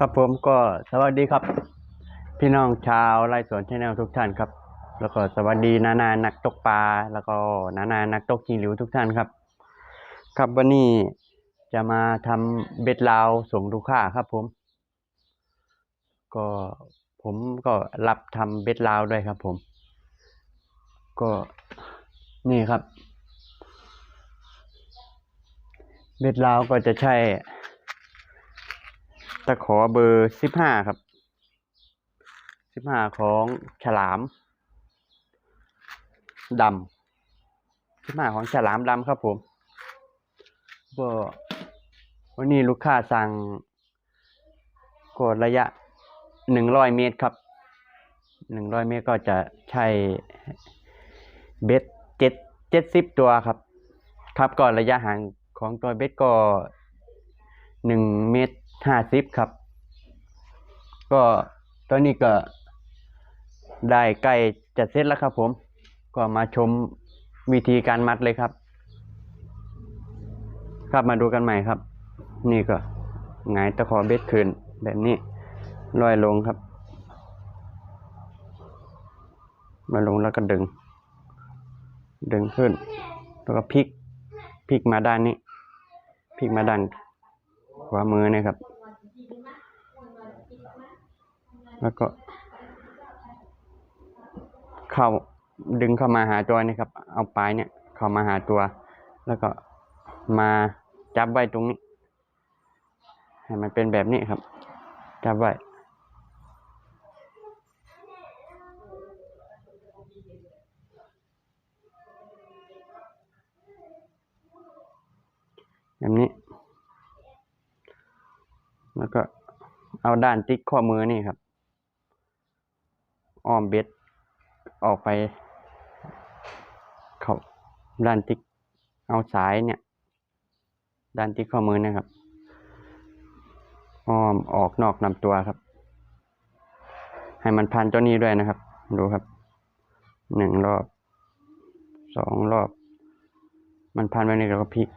ครับผมก็สวัสดีครับ พี่น้องชาวไร่สวนชาแนลทุกท่านครับ แล้วก็สวัสดีนานานักตกปลาแล้วก็นานานักตกจิงหลิวทุกท่านครับ ครับวันนี้จะมาทำเบ็ดลาวส่งลูกค้าครับผม ก็ผมก็รับทำเบ็ดลาวด้วยครับผม ก็นี่ครับ เบ็ดลาวก็จะใช้ ตะขอเบอร์สิบห้าครับสิบห้าของฉลามดำสิบห้าของฉลามดำครับผมก็วันนี้ลูกค้าสั่งกดระยะหนึ่งร้อยเมตรครับหนึ่งร้อยเมตรก็จะใช้เบ็ดเจ็ดเจ็ดสิบตัวครับ ครับก็ระยะห่างของตัวเบ็ดก็หนึ่งเมตร ห้าสิบครับ ก็ตอนนี้ก็ได้ใกล้จะเสร็จแล้วครับผม ก็มาชมวิธีการมัดเลยครับ ครับมาดูกันใหม่ครับ นี่ก็หงายตะขอเบ็ดคืนแบบนี้ลอยลงครับมาลงแล้วก็ดึง ดึงขึ้น แล้วก็พลิกพลิกมาด้านนี้พลิกมาด้าน ขวามือนะครับ แล้วก็ เข้าดึงเข้ามาหาตัวนี่ครับ เอาปลายเนี่ยเข้ามาหาตัว แล้วก็มาจับไว้ตรงนี้ ให้มันเป็นแบบนี้ครับ จับไว้แบบนี้ แล้วก็เอาด้านติ๊กข้อมือนี่ครับอ้อมเบ็ดออกไป เขาด้านติ๊กเอาสายเนี่ย ด้านติ๊กข้อมือนะครับอ้อมออกนอกลำตัวครับ ให้มันพันตัวนี้ด้วยนะครับ ดูครับหนึ่งรอบสองรอบ มันพันไว้ในกระพริก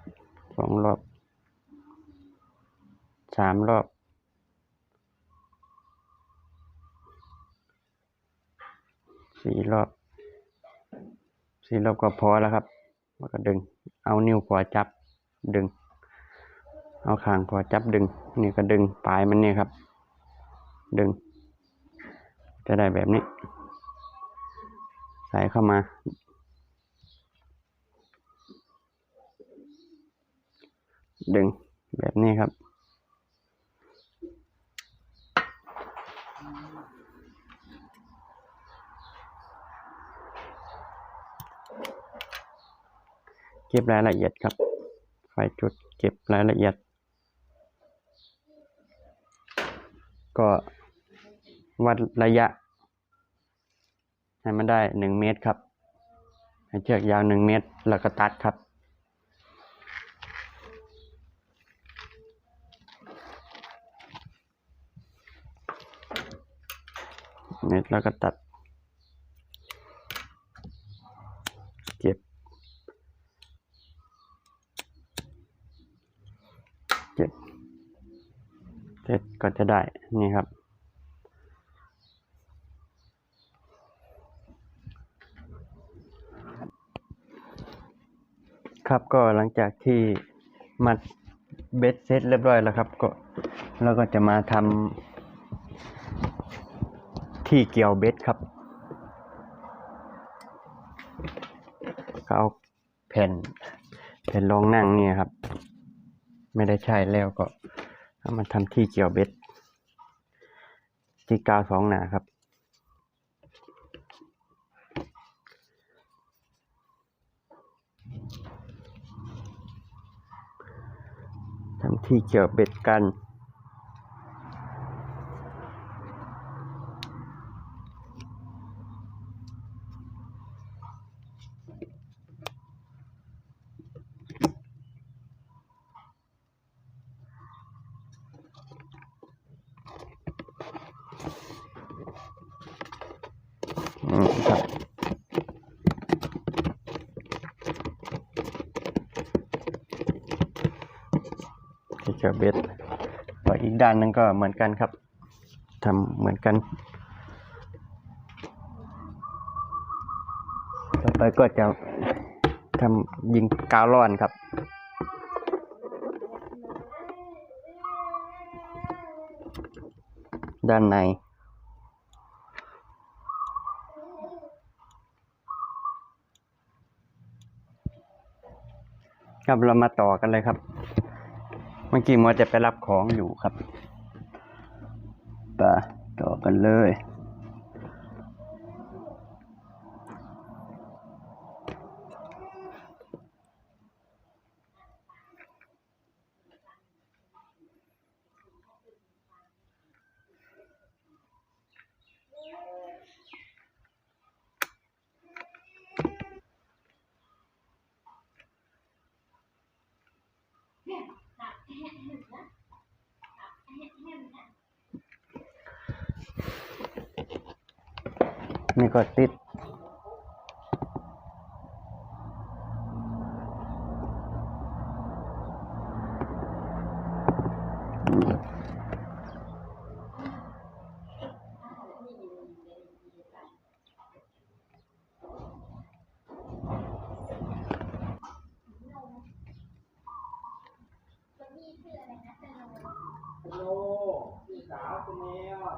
สองรอบ สามรอบ สี่รอบ สี่รอบก็พอแล้วครับ แล้วก็ดึง เอานิ้วขวาจับดึง เอาขางขวาจับดึง นี่ก็ดึงปลายมันนี่ครับ ดึง จะได้แบบนี้ ใส่เข้ามาดึงแบบนี้ครับ เก็บรายละเอียดครับ ไฟจุดเก็บรายละเอียด ก็วัดระยะ ให้มันได้หนึ่งเมตรครับ ให้เชือกยาวหนึ่งเมตร แล้วก็ตัดครับเมตรแล้วก็ตัด เก็บ เก็บ เสร็จก็จะได้นี่ครับ ครับก็หลังจากที่มัดเบ็ดเสร็จเรียบร้อยแล้วครับ ก็เราก็จะมาทำที่เกี่ยวเบ็ดครับเอาแผ่นแผ่นรองนั่งเนี่ยครับ ไม่ได้ใช้แล้วก็ เอามาทำที่เกี่ยวเบ็ดที่กาวสองหนาครับทำที่เกี่ยวเบ็ดกัน อืมครับที่เกี่ยวเบ็ดปล่ออีกด้านนึงก็เหมือนกันครับทำเหมือนกัน ต่อไปก็จะทำยิงกาวร้อนครับด้านใน ครับเรามาต่อกันเลยครับ เมื่อกี้มัวจะไปรับของอยู่ครับไปต่อกันเลย นี่ก็ติดโลพี่สาวคนนี้อะ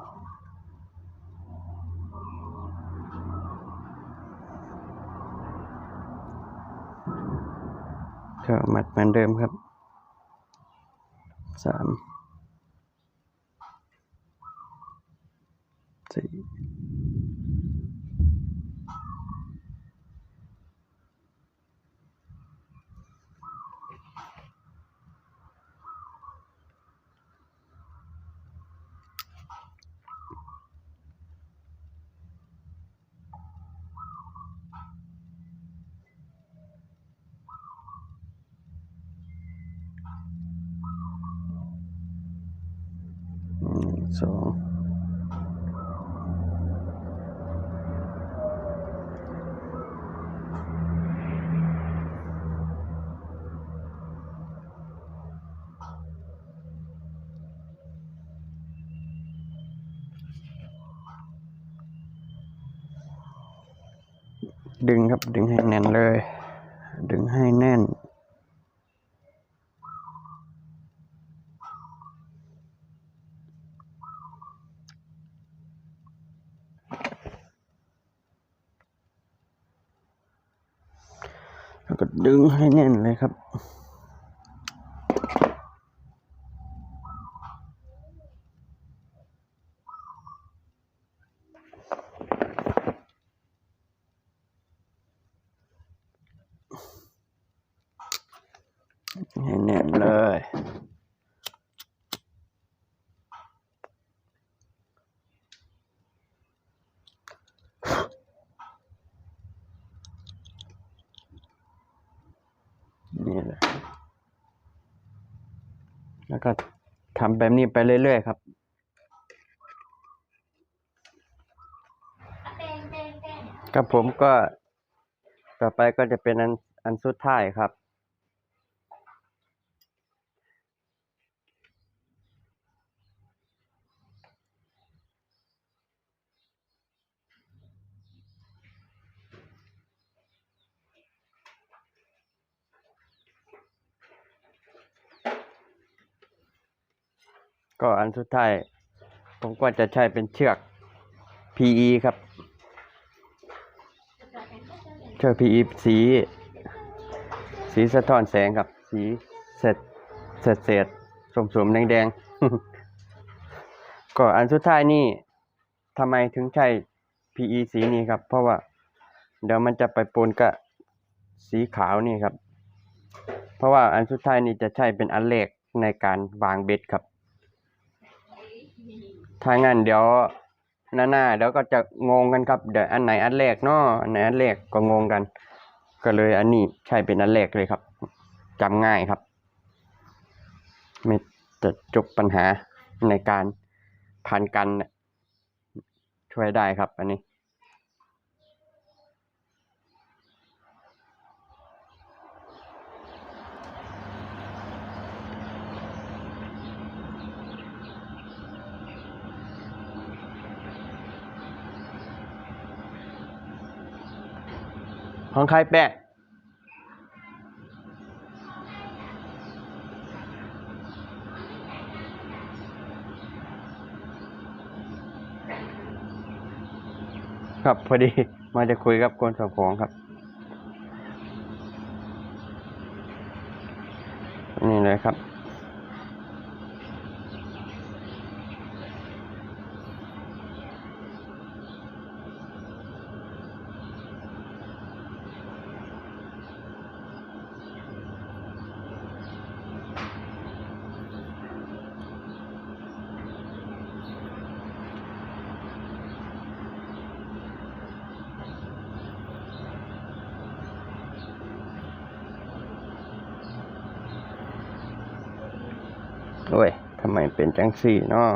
ก็มัดเหมือนเดิมครับสามสี่ ดึงครับ ดึงให้แน่นเลย ดึงให้แน่น แล้วก็ดึงให้แน่นเลยครับ ให้แน่นเลย นี่แหละ แล้ว ก็ทำแบบนี้ไปเรื่อยๆครับ กับผมก็ต่อไปก็จะเป็นอันอันสุดท้ายครับ ก็อันสุดท้าย ผมก็จะใช้เป็นเชือก PE ครับ เชือก PE สี สีสะท้อนแสงครับ สีเสร็จเสร็จเศษสมสมๆแดงๆก็อันสุดท้ายนี่ทำไมถึงใช้ PE สีนี้ครับ เพราะว่า เดี๋ยวมันจะไปปนกับสีขาวนี่ครับ เพราะว่าอันสุดท้ายนี่จะใช้เป็นอันแรกในการวางเบ็ดครับ ถ้างั้นเดี๋ยวหน้าหน้าเดี๋ยวก็จะงงกันครับเดี๋ยวอันไหนอันแรกเนาะอันไหนอันแรกก็งงกัน ก็เลยอันนี้ใช่เป็นอันแรกเลยครับจำง่ายครับ ไม่จะจบปัญหาในการผ่านกันช่วยได้ครับ อันนี้ ของใครแปะครับพอดีมาจะคุยกับคนส่งของครับ นี่เลยครับ โอ้ยทำไมเป็นจังสี่เนาะ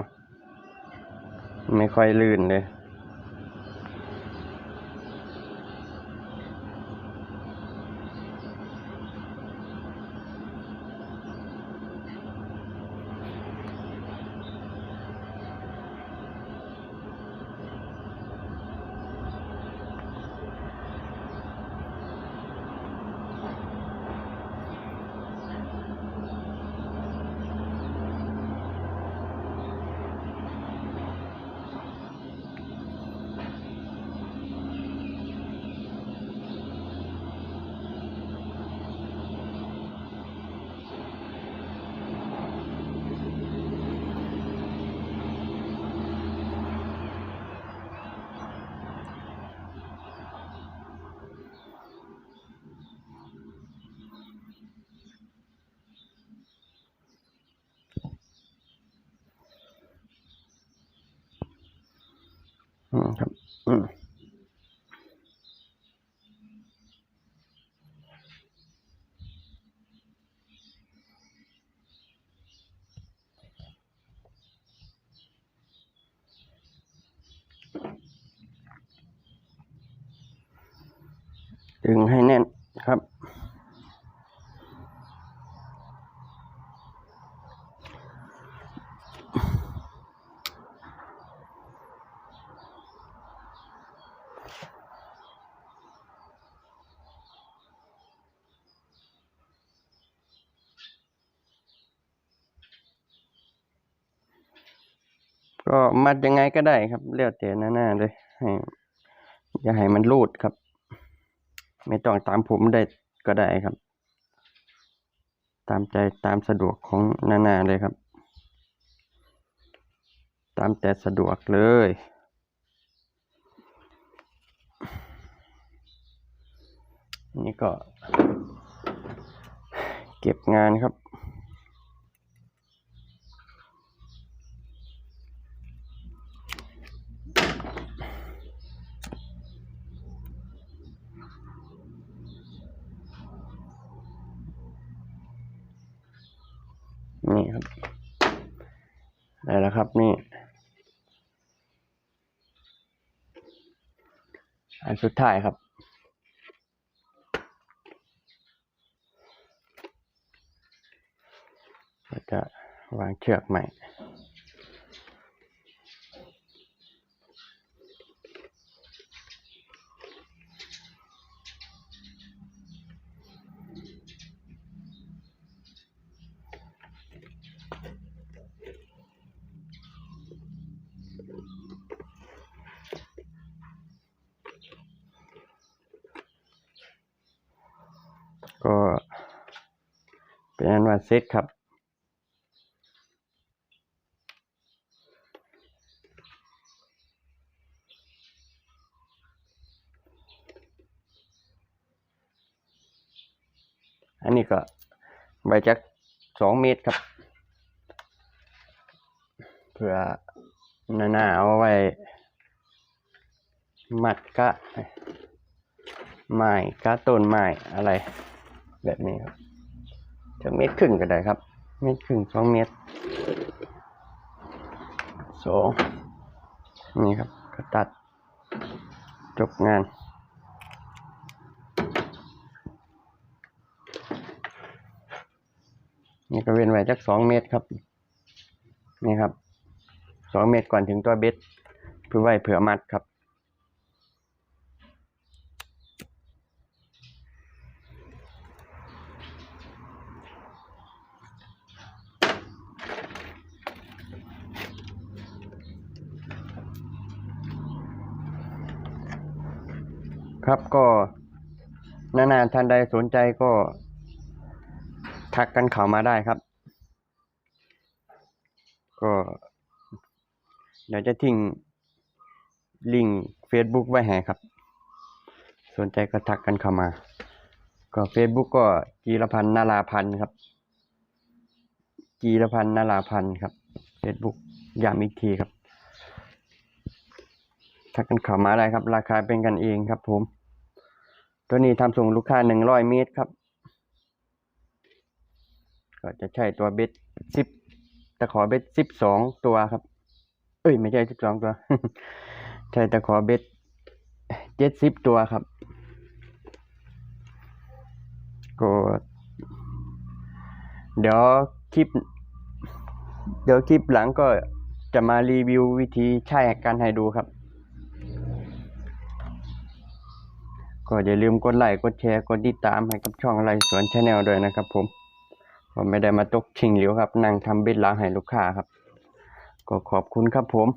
ไม่ค่อยลื่นเลย ครับอืมดึงให้แน่นครับ ก็มัดยังไงก็ได้ครับเลี้ยวแต่หน้าๆเลยให้อย่าให้มันรูดครับ ไม่ต้องตามผมได้ก็ได้ครับ ตามใจตามสะดวกของหน้าๆเลยครับ ตามแต่สะดวกเลย นี่ก็ เก็บงานครับ นี่ครับ ได้แล้วครับนี่ อันสุดท้ายครับเราจะวางเชือกใหม่ ก็เป็นอันว่าเซตครับ อันนี้ก็ใบจักสองเมตรครับ เพื่อหน้าเอาไว้ มัดกะไม้กะต้นไม้อะไร แบบนี้ครับจะเมตรครึ่งก็ได้ครับ เมตรครึ่งสองเมตรสองนี่ครับก็ตัดจบงาน นี่ก็เว้นไว้จักสองเมตรครับ นี่ครับสองเมตรก่อนถึงตัวเบ็ดเพื่อไว้เผื่อมัดครับ ครับก็นานๆท่านใดสนใจก็ ทักกันเข้ามาได้ครับ ก็เดี๋ยวจะทิ้งลิงก์ Facebook ไว้ให้ครับ สนใจก็ทักกันเข้ามา ก็ Facebook ก็จีรพันธ์นาราพันธ์ครับ จีรพันธ์นาราพันธ์ครับ Facebook ย้ำอีกทีครับ ทักกันเข้ามาได้ครับ ราคาเป็นกันเองครับ ผม ตัวนี้ทำส่งลูกค้าหนึ่งร้อยเมตรครับ ก็จะใช้ตัวเบ็ดสิบตะขอเบ็ดสิบสองตัวครับ เอ้ย ไม่ใช่สิบสองตัว ใช่ตะขอเบ็ดเจ็ดสิบตัวครับก็เดี๋ยวคลิป เดี๋ยวคลิปหลังก็จะมารีวิววิธีใช้กันให้ดูครับ ก็อย่าลืมกดไลค์กดแชร์กดติดตามให้กับช่องไรสวนชาแนลด้วยนะครับผมผมไม่ได้มาตกชิงเหลียวครับนั่งทำเบ็ดล้างให้ลูกค้าครับ ก็ขอบคุณครับผม